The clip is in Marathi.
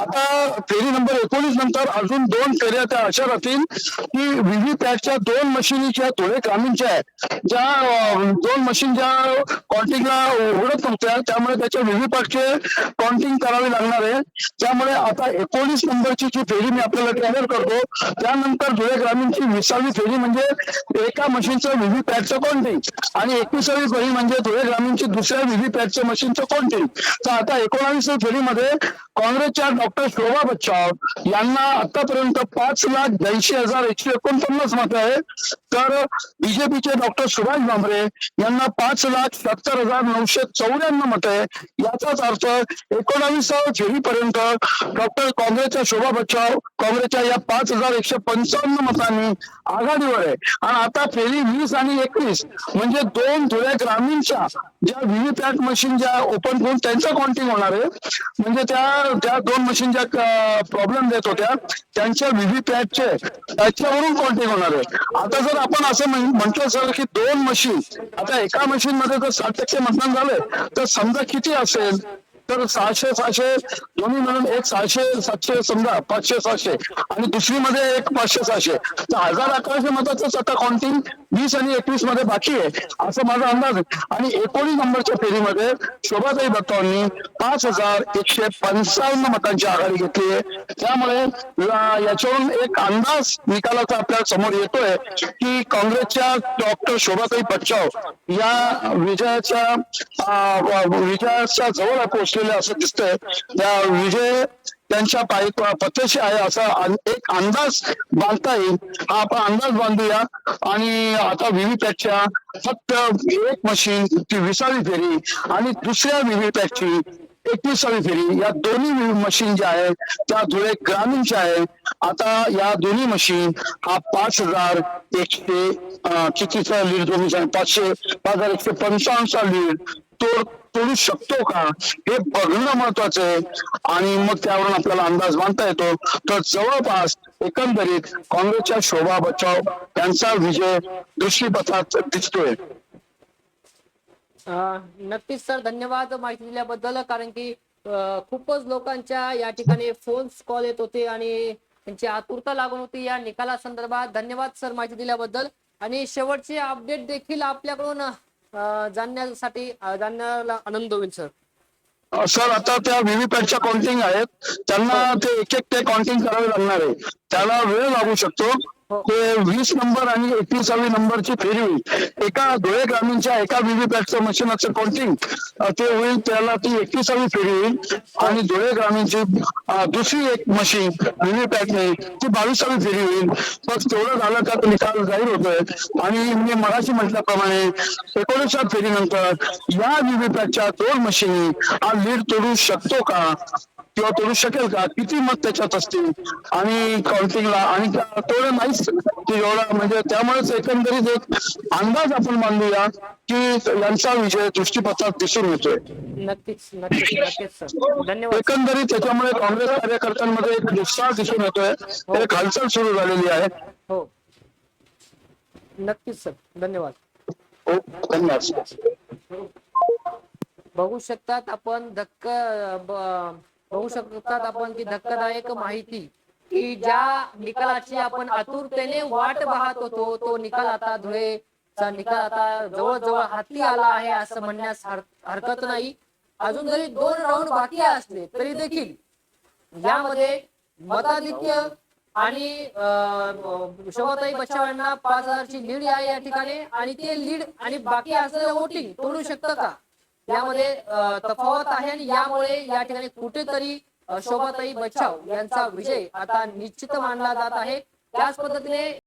आता फेरी नंबर एकोणीस नंतर अजून दोन फेऱ्या त्या अशा राहतील की व्हीव्हीपॅटच्या दोन मशीनीच्या ज्या धुळे ग्रामीणच्या आहेत ज्या दोन मशीन ज्या काउंटिंगला उघडत नव्हत्या त्यामुळे त्याच्या व्हीव्हीपॅटचे काउंटिंग करावे लागणार आहे. त्यामुळे आता एकोणीस नंबरची जी फेरी मी आपल्याला ट्रेनर करतो त्यानंतर धुळे ग्रामीणची विसावी फेरी म्हणजे एका मशीनचं व्हीव्हीपॅटचं काउंटिंग आणि एकविसावी फेरी म्हणजे धुळे ग्रामीणची दुसऱ्या व्हीव्हीपॅटचं मशीनचं काउंटिंग तर आता एकोणावीस फेरीमध्ये काँग्रेसच्या डॉक्टर शोभा बच्चाव यांना आतापर्यंत पाच लाख ब्याऐंशी हजार एकशे एकोणपन्नास मत आहे. तर बीजेपीचे डॉक्टर सुभाष भामरे यांना पाच लाख सत्तर हजार नऊशे चौऱ्याण्णव मत आहे. याचाच अर्थ एकोणावीसाव्या फेरीपर्यंत डॉक्टर काँग्रेसच्या शोभा बच्चाव काँग्रेसच्या या पाच हजार एकशे पंचावन्न मतांनी आघाडीवर आहे. आणि आता फेरी वीस आणि एकवीस म्हणजे दोन धुळे ग्रामीणच्या ज्या व्हीव्हीपॅट मशीन ज्या ओपन करून त्यांचं काउंटिंग होणार आहे. म्हणजे त्या त्या दोन मशीन ज्या प्रॉब्लेम देत होत्या त्यांच्या व्हीव्हीपॅटचे त्याच्यावरून कॉन्टॅक्ट होणार आहे. आता जर आपण असं म्हटलं सर की दोन मशीन आता एका मशीन मध्ये जर साठ टक्के मतदान झालंय तर समजा किती असेल? तर सहाशे सहाशे दोन्ही मिळून एक सहाशे सातशे समजा पाचशे सहाशे. आणि दुसरी मध्ये एक पाचशे सहाशे. तर हजार अकराशे मताचं आता काउंटिंग वीस आणि एकवीसमध्ये बाकी आहे असं माझा अंदाज आहे. आणि एकोणीस नंबरच्या फेरीमध्ये शोभाताई दत्तांनी पाच हजार एकशे पंचावन्न मतांची आघाडी घेतली आहे. त्यामुळे याच्यावरून एक अंदाज निकालाचा आपल्यासमोर येतोय की काँग्रेसच्या डॉक्टर शोभाताई पटचाव या विजयाच्या विजयाच्या जवळ पोहोचलेल्या असं दिसतंय. त्या विजय त्यांच्या पायी पथ्यशी आहे असा एक अंदाज बांधता येईल. हा आपण अंदाज बांधूया. आणि आता व्हीव्हीपॅटच्या फक्त एक मशीन ती विसावी फेरी आणि दुसऱ्या व्हीव्हीपॅटची एकविसावी फेरी. या दोन्ही मशीन ज्या आहेत त्या धुळे ग्रामीणच्या आहे आता या दोन्ही मशीन हा पाच हजार एकशे अं, कितीचा लीड तुम्ही सांग पाचशे पाच हजार एकशे पंचावन्नचा लीड तो तोडू शकतो का? हे बघणं महत्वाचं आहे. आणि मग त्यावरून आपल्याला अंदाज बांधता येतो. तर जवळपास एकंदरीत काँग्रेसच्या शोभा बचाव त्यांचा विजय दृष्टीपथात दिसतोय. नक्कीच सर धन्यवाद माहिती दिल्याबद्दल. कारण की खूपच लोकांच्या या ठिकाणी फोन्स कॉल येत होते आणि त्यांची आतुरता लागून होती या निकाला संदर्भात धन्यवाद सर माहिती दिल्याबद्दल. आणि शेवटचे अपडेट देखील आपल्याकडून जाणण्यासाठी जाणण्याला आनंद होईल सर. सर आता त्या व्हीव्हीपॅटच्या काउंटिंग आहेत. त्यांना ते एक एक ते काउंटिंग करावे लागणार आहे. त्याला वेळ लागू शकतो. ते वीस नंबर आणि एकविसावी नंबरची फेरी होईल. एका धुळे ग्रामीणच्या एका व्हीव्हीपॅटचं मशीनाचं काउंटिंग ते होईल त्याला ती एकविसावी फेरी होईल. आणि धुळे ग्रामीणची दुसरी एक मशीन व्हीव्हीपॅट नाही ती बावीसावी फेरी होईल. बस तेवढं झालं का निकाल जाहीर होतोय. आणि मी मराठी म्हटल्याप्रमाणे एकोणीसाव्या फेरीनंतर या व्हीव्हीपॅटच्या दोन मशीनी हा लीड तोडू शकतो का? किंवा तोडू शकेल का? किती मत त्याच्यात असतील? आणि काउंटिंगला आणि तेवढं नाहीच. की एवढा म्हणजे त्यामुळेच एकंदरीत एक अंदाज आपण बांधूया की यांचा विजय दृष्टीपथात दिसून येतोय. नक्कीच नक्कीच नक्कीच सर. धन्यवाद. एकंदरीत त्याच्यामुळे काँग्रेस कार्यकर्त्यांमध्ये एक उत्साह दिसून येतोय. एक हालचाल सुरू झालेली आहे. हो. नक्कीच सर. धन्यवाद. हो धन्यवाद. बघू शकतात आपण धक्क ब- बघू शकतात आपण की धक्कादायक माहिती की ज्या निकालाची आपण आतुरतेने वाट पाहत होतो तो निकाल आता धुळेचा निकाल आता जवळजवळ हाती आला आहे असं म्हणण्यास हरकत नाही. अजून जरी दोन राऊंड बाकी असले तरी देखील यामध्ये मताधिक्य आणि शोभाताई बच्चाव यांना पाच हजारची लीड आहे या ठिकाणी आणि ते लीड आणि बाकी असलेलं वोटिंग तोडू शकतं का? यामध्ये तफावत आहे आणि यामुळे या ठिकाणी कुठेतरी शोभाताई बचाव यांचा विजय आता निश्चित मानला जात आहे. त्याच पद्धतीने